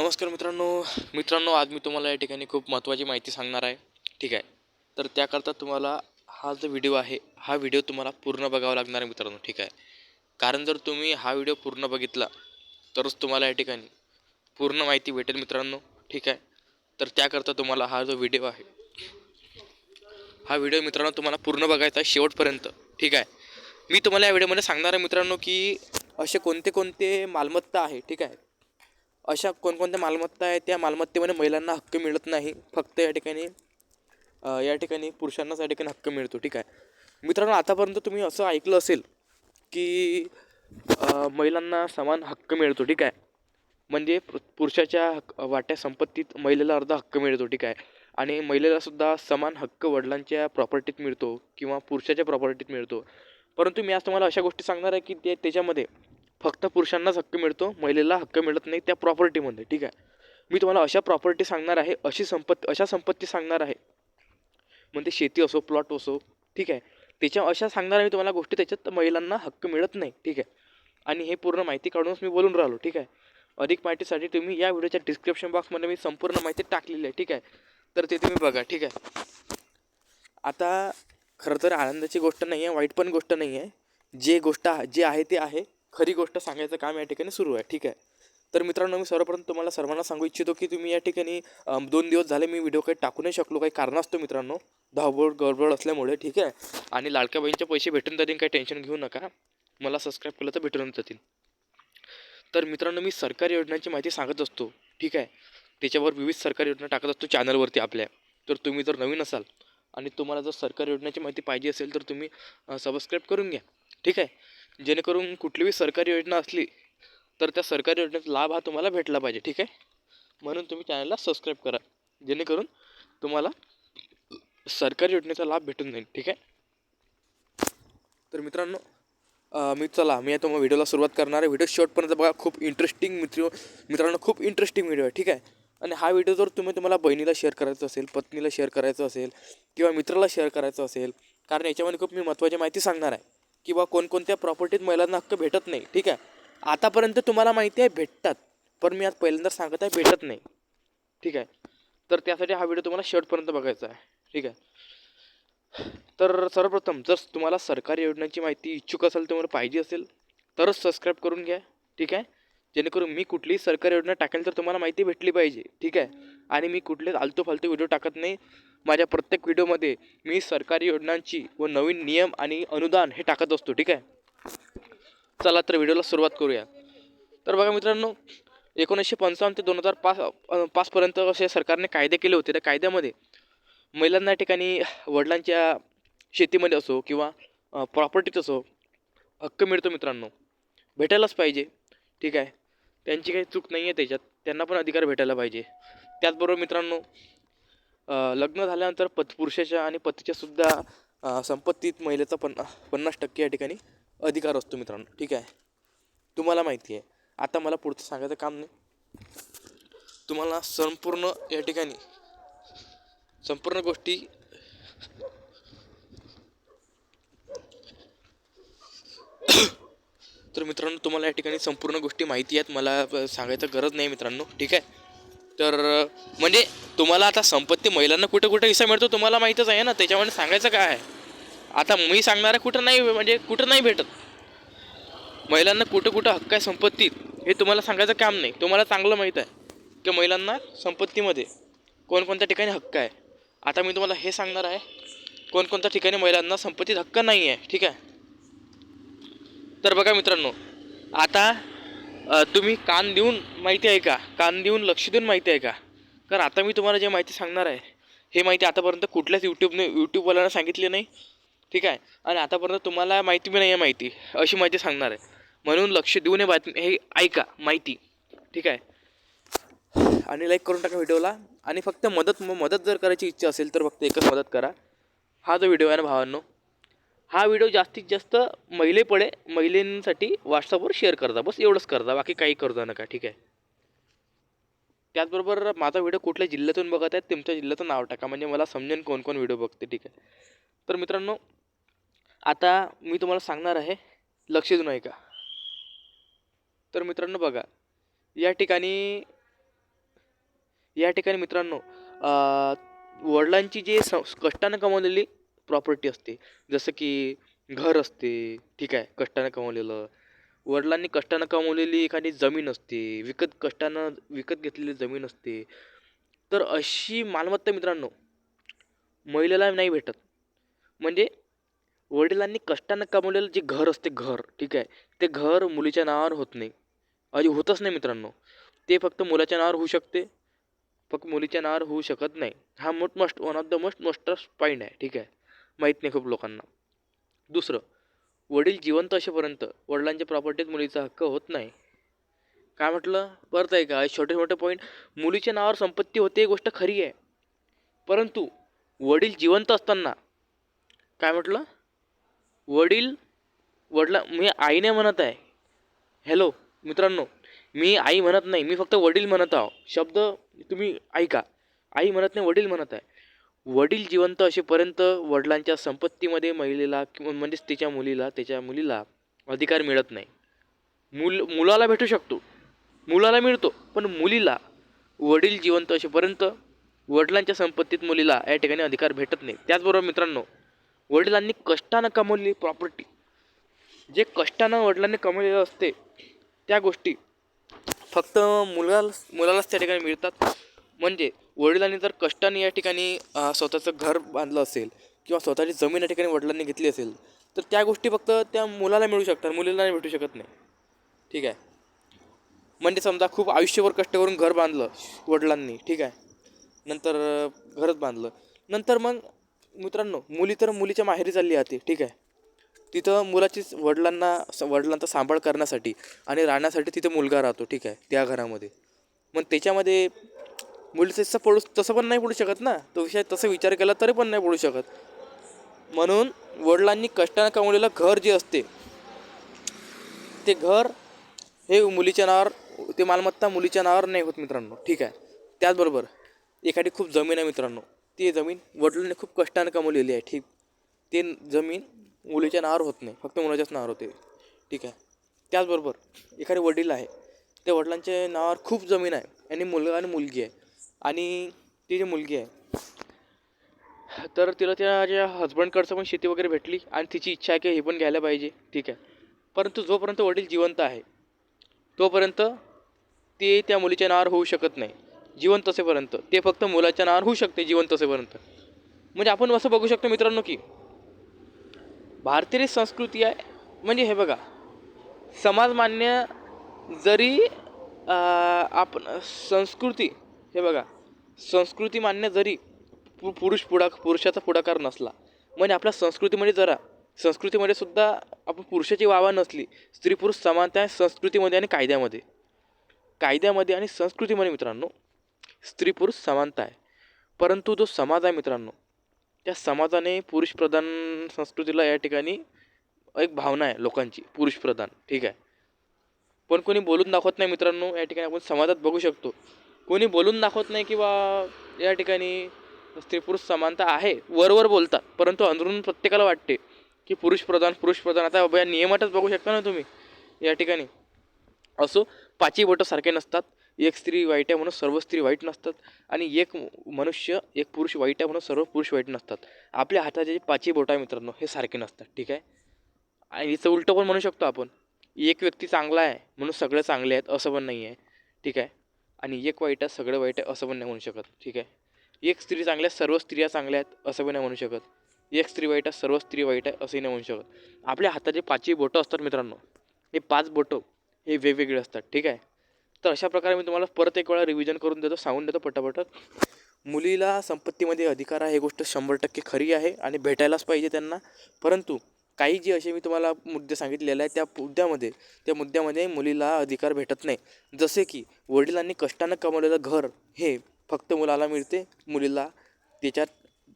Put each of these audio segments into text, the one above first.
नमस्कार मित्रांनो. मित्रांनो आज मी तुम्हाला या ठिकाणी खूप महत्त्वाची माहिती सांगणार आहे. ठीक आहे? तर त्याकरता तुम्हाला हा जो व्हिडिओ आहे हा व्हिडिओ तुम्हाला पूर्ण बघावा लागणार आहे मित्रांनो. ठीक आहे? कारण जर तुम्ही हा व्हिडिओ पूर्ण बघितला तरच तुम्हाला या ठिकाणी पूर्ण माहिती भेटेल मित्रांनो. ठीक आहे? तर त्याकरता तुम्हाला हा जो व्हिडिओ आहे हा व्हिडिओ मित्रांनो तुम्हाला पूर्ण बघायचा आहे शेवटपर्यंत. ठीक आहे? मी तुम्हाला या व्हिडिओमध्ये सांगणार आहे मित्रांनो की असे कोणते कोणते मालमत्ता आहे. ठीक आहे? अशा कोणकोणत्या मालमत्ता आहेत त्या मालमत्तेमध्ये महिलांना हक्क मिळत नाही. फक्त या ठिकाणी या ठिकाणी पुरुषांनाच या ठिकाणी हक्क मिळतो ठीक आहे? मित्रांनो आतापर्यंत तुम्ही असं ऐकलं असेल की महिलांना समान हक्क मिळतो ठीक आहे? म्हणजे पु- पुरुषाच्या हक्क वाट्या संपत्तीत महिलेला अर्धा हक्क मिळतो ठीक आहे? आणि महिलेलासुद्धा समान हक्क वडिलांच्या प्रॉपर्टीत मिळतो किंवा पुरुषाच्या प्रॉपर्टीत मिळतो. परंतु मी आज तुम्हाला अशा गोष्टी सांगणार आहे की ते त्याच्यामध्ये फक्त पुरुषांनाच हक्क मिळतो महिलेला हक्क मिळत नाही त्या प्रॉपर्टीमध्ये ठीक आहे? मी तुम्हाला अशा प्रॉपर्टी सांगणार आहे अशी संपत्ती अशा संपत्ती सांगणार आहे. म्हणजे शेती असो प्लॉट असो ठीक आहे? त्याच्या अशा सांगणार आहे मी तुम्हाला गोष्टी त्याच्यात महिलांना हक्क मिळत नाही ठीक आहे? आणि हे पूर्ण माहिती काढूनच मी बोलून राहिलो ठीक आहे? अधिक माहितीसाठी तुम्ही या व्हिडिओच्या डिस्क्रिप्शन बॉक्समध्ये मी संपूर्ण माहिती टाकलेली आहे ठीक आहे? तर ते तुम्ही बघा ठीक आहे? आता खरं तर आनंदाची गोष्ट नाही आहे वाईट पण गोष्ट नाही आहे जे गोष्ट जे आहे ते आहे. खरी गोष्ट सांगायचं काम या ठिकाणी सुरू आहे. ठीक आहे? तर मित्रांनो मी सर्वप्रथम तुम्हाला सर्वांना सांगू इच्छितो की तुम्ही या ठिकाणी दोन दिवस झाले मी व्हिडिओ काही टाकू नाही शकलो. काही कारण असतो मित्रांनो. धावबळ गडबड असल्यामुळे ठीक आहे? आणि लाडक्या बहिणीचे पैसे भेटून जातील काही टेन्शन घेऊ नका. मला सबस्क्राईब केलं तर भेटून जातील. तर मित्रांनो मी सरकारी योजनांची माहिती सांगत असतो. ठीक आहे? त्याच्यावर विविध सरकारी योजना टाकत असतो चॅनलवरती आपल्या. तर तुम्ही जर नवीन असाल आणि तुम्हाला जर सरकारी योजनाची माहिती पाहिजे असेल तर तुम्ही सबस्क्राईब करून घ्या. ठीक आहे? जेणेकरून कुठलीही सरकारी योजना असली तर त्या सरकारी योजनेचा लाभ हा तुम्हाला भेटला पाहिजे ठीक आहे? म्हणून तुम्ही चॅनलला सबस्क्राईब करा जेणेकरून तुम्हाला सरकारी योजनेचा लाभ भेटून जाईल ठीक आहे? तर मित्रांनो मी चला मी आता मग व्हिडिओला सुरुवात करणार आहे. व्हिडिओ शॉर्टपर्यंत बघा खूप इंटरेस्टिंग मित्र मित्रांनो खूप इंटरेस्टिंग व्हिडिओ आहे ठीक आहे? आणि हा व्हिडिओ जर तुम्ही तुम्हाला बहिणीला शेअर करायचा असेल पत्नीला शेअर करायचं असेल किंवा मित्राला शेअर करायचं असेल कारण याच्यामध्ये खूप मी महत्त्वाची माहिती सांगणार आहे. किंवा कोणकोणत्या प्रॉपर्टीत महिलांना हक्क भेटत नाही. ठीक आहे? आतापर्यंत तुम्हाला माहिती आहे भेटतात. पण मी आज पहिल्यांदा सांगत आहे भेटत नाही. ठीक आहे? तर त्यासाठी हा व्हिडिओ तुम्हाला शेवटपर्यंत बघायचा आहे. ठीक आहे? तर सर्वप्रथम जर तुम्हाला सरकारी योजनांची माहिती इच्छुक असेल तुम्हाला पाहिजे असेल तरच सबस्क्राईब करून घ्या. ठीक आहे? जेणेकरून मी कुठलीही सरकारी योजना टाकेल तर तुम्हाला माहिती भेटली पाहिजे. ठीक आहे? आणि मी कुठलेच आलतू फालतू व्हिडिओ टाकत नाही. माझ्या प्रत्येक व्हिडिओमध्ये मी सरकारी योजनांची व नवीन नियम आणि अनुदान हे टाकत असतो ठीक आहे? चला तर व्हिडिओला सुरुवात करूया. तर बघा मित्रांनो एकोणीसशे पंचावन्न ते दोन हजार पाच पाचपर्यंत असे सरकारने कायदे केले होते. त्या कायद्यामध्ये महिलांना ठिकाणी वडिलांच्या शेतीमध्ये असो किंवा प्रॉपर्टीत असो हक्क मिळतो मित्रांनो. भेटायलाच पाहिजे ठीक आहे? त्यांची काही चूक नाही आहे त्याच्यात. त्यांना पण अधिकार भेटायला पाहिजे. त्याचबरोबर मित्रांनो लग्न झाल्यानंतर पत पुरुषाच्या आणि पतीच्यासुद्धा संपत्तीत महिलेचा पन्ना पन्नास टक्के या ठिकाणी अधिकार असतो मित्रांनो. ठीक आहे? तुम्हाला माहिती आहे. आता मला पुढचं सांगायचं काम नाही. तुम्हाला संपूर्ण या ठिकाणी संपूर्ण गोष्टी तर मित्रांनो तुम्हाला या ठिकाणी संपूर्ण गोष्टी माहिती आहेत. मला सांगायचं गरज नाही मित्रांनो. ठीक आहे? तर म्हणजे तुम्हाला आता संपत्ती महिलांना कुठं कुठं हिस्सा मिळतो तुम्हाला माहीतच आहे ना? त्याच्यामध्ये सांगायचं काय आहे? आता मी सांगणार आहे कुठं नाही म्हणजे कुठं नाही भेटत. महिलांना कुठं कुठं हक्क आहे संपत्तीत हे तुम्हाला सांगायचं काम नाही. तुम्हाला चांगलं माहीत आहे की महिलांना संपत्तीमध्ये कोणकोणत्या ठिकाणी हक्क आहे? आता मी तुम्हाला हे सांगणार आहे कोणकोणत्या ठिकाणी महिलांना संपत्तीत हक्क नाही आहे ठीक आहे? तर बघा मित्रांनो आता तुम्ही कान देऊन माहिती आहे का? कान देऊन लक्ष देऊन माहिती आहे का? कारण आता मी तुम्हाला जे माहिती सांगणार आहे हे माहिती आतापर्यंत कुठल्याच यूट्यूबने यूट्यूबवाल्यांना सांगितली नाही. ठीक आहे? आणि आतापर्यंत तुम्हाला माहिती बी नाही आहे माहिती. अशी माहिती सांगणार आहे. म्हणून लक्ष देऊन हे बातमी हे ऐका माहिती. ठीक आहे? आणि लाईक करून टाका व्हिडिओला आणि फक्त मदत म- मदत जर करायची इच्छा असेल तर फक्त एकच मदत करा. हा जो व्हिडिओ आहे ना भावांनो हा व्हिडिओ जास्तीत जास्त महिलेपडे महिलेंसाठी व्हॉट्सअपवर शेअर करता. बस एवढंच करता बाकी काही करता नका ठीक आहे? त्याचबरोबर माझा व्हिडिओ कुठल्या जिल्ह्यातून बघत आहेत तुमच्या जिल्ह्याचं नाव टाका म्हणजे मला समजेन कोण कोण व्हिडिओ बघते ठीक आहे? तर मित्रांनो आता मी तुम्हाला सांगणार आहे लक्ष देऊन ऐका. तर मित्रांनो बघा या ठिकाणी या ठिकाणी मित्रांनो वडिलांची जे स कष्टानं कमवलेली प्रॉपर्टी असते. जसं की घर असते ठीक आहे कष्टानं कमवलेलं. वडिलांनी कष्टानं कमवलेली एखादी जमीन असते विकत कष्टानं विकत घेतलेली जमीन असते. तर अशी मालमत्ता मित्रांनो महिलेला नाही भेटत. म्हणजे वडिलांनी कष्टानं कमवलेलं जे घर असते घर ठीक आहे ते घर मुलीच्या नावावर होत नाही. अजी होतच नाही मित्रांनो. ते फक्त मुलाच्या नावावर होऊ शकते फक्त मुलीच्या नावावर होऊ शकत नाही. हा मोठ must one of the most मोस्टस्ट point आहे ठीक आहे. माहीत नाही खूप लोकांना. दुसरं वडील जिवंत असेपर्यंत वडिलांच्या प्रॉपर्टीत मुलीचा हक्क होत नाही. काय म्हटलं? परत आहे का छोटे छोटे पॉईंट मुलीच्या नावावर संपत्ती होते ही गोष्ट खरी आहे. परंतु वडील जिवंत असताना काय म्हटलं? वडील वडिला मी आईने म्हणत आहे. हॅलो मित्रांनो मी आई म्हणत नाही. मी फक्त वडील म्हणत आहो. शब्द तुम्ही ऐका. आई म्हणत नाही वडील म्हणत आहे. वडील जिवंत असेपर्यंत वडिलांच्या संपत्तीमध्ये महिलेला किंवा म्हणजेच तिच्या मुलीला त्याच्या मुलीला अधिकार मिळत नाही. मुल मुलाला भेटू शकतो मुलाला मिळतो पण मुलीला वडील जिवंत असेपर्यंत वडिलांच्या संपत्तीत मुलीला या ठिकाणी अधिकार भेटत नाही. त्याचबरोबर मित्रांनो वडिलांनी कष्टानं कमवलेली प्रॉपर्टी जे कष्टानं वडिलांनी कमवलेलं असते त्या गोष्टी फक्त मुलाला मुलालाच त्या ठिकाणी मिळतात. म्हणजे वडिलांनी जर कष्टाने या ठिकाणी स्वतःचं घर बांधलं असेल किंवा स्वतःची जमीन या ठिकाणी वडिलांनी घेतली असेल तर त्या गोष्टी फक्त त्या मुलाला मिळू शकतात मुलीला नाही भेटू शकत नाही. ठीक आहे? म्हणजे समजा खूप आयुष्यभर कष्ट करून घर बांधलं वडिलांनी ठीक आहे? नंतर घरच बांधलं. नंतर मग मित्रांनो मुली तर मुलीच्या माहेरी चालली जाते ठीक आहे? तिथं मुलाची वडिलांना वडिलांचा सांभाळ करण्यासाठी आणि राहण्यासाठी तिथं मुलगा राहतो ठीक आहे? त्या घरामध्ये. मग त्याच्यामध्ये मुलीचं तसं पडू तसं पण नाही पडू शकत ना. तो विषय तसं विचार केला तरी पण नाही पडू शकत. म्हणून वडिलांनी कष्टानं कमवलेलं घर जे असते ते घर हे मुलीच्या नावावर ते मालमत्ता मुलीच्या नावावर नाही होत मित्रांनो. ठीक आहे. त्याचबरोबर एखादी खूप जमीन आहे मित्रांनो. ती जमीन वडिलांनी खूप कष्टानं कमवलेली आहे. ठीक. ते जमीन मुलीच्या नावावर होत नाही. फक्त मुलाच्याच नावावर होते. ठीक आहे. त्याचबरोबर एखादे वडील आहे त्या वडिलांच्या नावावर खूप जमीन आहे आणि मुलगा आणि मुलगी आहे. आणि ती जी मुलगी आहे तर तिला त्या ज्या हजबंडकडचं पण शेती वगैरे भेटली आणि तिची इच्छा आहे की हे पण घ्यायला पाहिजे ठीक आहे. परंतु जोपर्यंत वडील जिवंत आहे तोपर्यंत ते त्या मुलीच्या नावावर होऊ शकत नाही. जिवंत असेपर्यंत. ते फक्त मुलाच्या नावावर होऊ शकते जिवंत असेपर्यंत. म्हणजे आपण असं बघू शकतो मित्रांनो की भारतीय संस्कृती आहे म्हणजे हे बघा समाजमान्य जरी आपण संस्कृती हे बघा संस्कृती मान्य जरी पु पुरुष पुढा पुरुषाचा पुढाकार नसला म्हणजे आपल्या संस्कृतीमध्ये जरा संस्कृतीमध्ये सुद्धा आपण पुरुषाची वावा नसली स्त्री पुरुष समानता आहे संस्कृतीमध्ये आणि कायद्यामध्ये. कायद्यामध्ये आणि संस्कृतीमध्ये मित्रांनो स्त्री पुरुष समानता आहे. परंतु जो समाज आहे मित्रांनो त्या समाजाने पुरुषप्रधान संस्कृतीला या ठिकाणी एक भावना आहे लोकांची पुरुषप्रधान ठीक आहे. पण कोणी बोलून दाखवत नाही मित्रांनो या ठिकाणी आपण समाजात बघू शकतो. कोणी बोलून दाखवत नाही किंवा या ठिकाणी स्त्री पुरुष समानता आहे वरवर बोलतात. परंतु अंदरून प्रत्येकाला वाटते की पुरुष पुरुषप्रधान पुरुषप्रधान आता बाबा या नियमातच बघू शकता ना तुम्ही या ठिकाणी. असो पाचही बोटं सारखे नसतात. एक स्त्री वाईट आहे म्हणून सर्व स्त्री वाईट नसतात. आणि एक मनुष्य एक पुरुष वाईट आहे म्हणून सर्व पुरुष वाईट नसतात. आपल्या हाताचे जे पाचही बोटं आहे मित्रांनो हे सारखे नसतात ठीक आहे? आणि याचं उलटं पण म्हणू शकतो आपण. एक व्यक्ती चांगला आहे म्हणून सगळे चांगले आहेत असं पण नाही आहे ठीक आहे? आणि एक वाईट आहे सगळं वाईट आहे असं पण नाही म्हणू शकत. ठीक आहे? एक स्त्री चांगल्या आहे सर्व स्त्रिया चांगल्या आहेत असं पण नाही म्हणू शकत. एक स्त्री वाईट आहे सर्व स्त्री वाईट आहे असंही नाही म्हणू शकत. आपल्या हाताचे पाचही बोटं असतात मित्रांनो. हे पाच बोटं हे वेगवेगळे असतात. ठीक आहे? तर अशा प्रकारे मी तुम्हाला परत एक वेळा रिव्हिजन करून देतो सांगून देतो पटापट. मुलीला संपत्तीमध्ये अधिकार आहे ही गोष्ट शंभर टक्के खरी आहे आणि भेटायलाच पाहिजे त्यांना. परंतु काही जे असे मी तुम्हाला मुद्दे सांगितलेले आहे त्या मुद्द्यामध्ये त्या मुद्द्यामध्ये मुलीला अधिकार भेटत नाही. जसे की वडिलांनी कष्टानं कमवलेलं घर हे फक्त मुलाला मिळते मुलीला त्याच्यात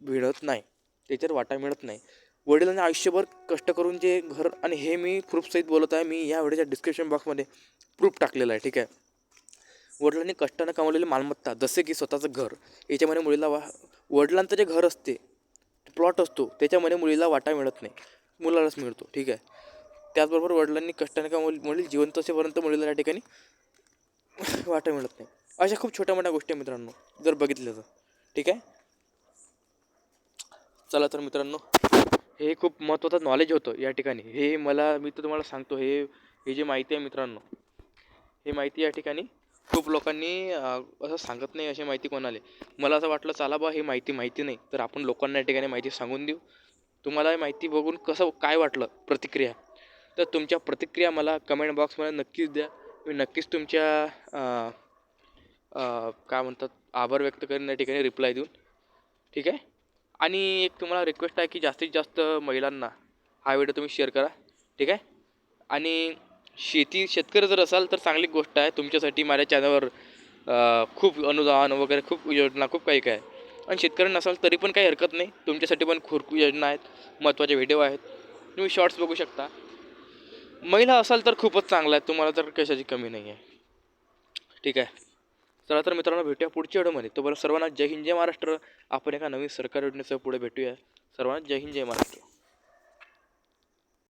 मिळत नाही त्याच्यात वाटा मिळत नाही. वडिलांनी आयुष्यभर कष्ट करून जे घर आणि हे मी प्रूफसहित बोलत आहे मी या व्हिडिओच्या डिस्क्रिप्शन बॉक्समध्ये प्रूफ टाकलेलं आहे ठीक आहे? वडिलांनी कष्टानं कमवलेली मालमत्ता जसे की स्वतःचं घर याच्यामध्ये मुलीला वा वडिलांचं जे घर असते प्लॉट असतो त्याच्यामध्ये मुलीला वाटा मिळत नाही. मुलालाच मिळतो ठीक आहे. त्याचबरोबर वडिलांनी कष्टाने मुल मुली जिवंत असेपर्यंत मुलीला या ठिकाणी वाटा मिळत नाही. अशा खूप छोट्या मोठ्या गोष्टी आहे मित्रांनो जर बघितलं तर ठीक आहे? चला तर मित्रांनो हे खूप महत्त्वाचं नॉलेज होतं या ठिकाणी. हे मला मी तर तुम्हाला सांगतो हे हे जी माहिती आहे मित्रांनो हे माहिती या ठिकाणी खूप लोकांनी असं सांगत नाही अशी माहिती कोणाला मला असं वाटलं चला बा हे माहिती माहिती नाही तर आपण लोकांना या ठिकाणी माहिती सांगून देऊ. तुम्हाला ही माहिती बघून कसं काय वाटलं प्रतिक्रिया? तर तुमच्या प्रतिक्रिया मला कमेंट बॉक्समध्ये नक्कीच द्या. मी नक्कीच तुमच्या काय म्हणतात आभार व्यक्त करेन या ठिकाणी रिप्लाय देऊन. ठीक आहे? आणि एक तुम्हाला रिक्वेस्ट आहे की जास्तीत जास्त महिलांना हा व्हिडिओ तुम्ही शेअर करा. ठीक आहे? आणि शेती शेतकरी जर असाल तर चांगली गोष्ट आहे. तुमच्यासाठी माझ्या चॅनलवर खूप अनुदान वगैरे खूप योजना खूप काही काय आहे. आणि शेतकरी नसाल तरी पण काही हरकत नाही. तुमच्यासाठी पण खुरकू योजना आहेत महत्त्वाचे व्हिडिओ आहेत. तुम्ही शॉर्ट्स बघू शकता. महिला असाल तर खूपच चांगला आहे. तुम्हाला तर कशाची कमी नाही आहे. ठीक आहे. चला तर मित्रांनो भेटूया पुढच्या व्हिडिओमध्ये तोपर्यंत सर्वांना जय हिंद जय महाराष्ट्र. आपण एका नवीन सरकारी योजनेसह पुढे भेटूया. सर्वांना जय हिंद जय महाराष्ट्र.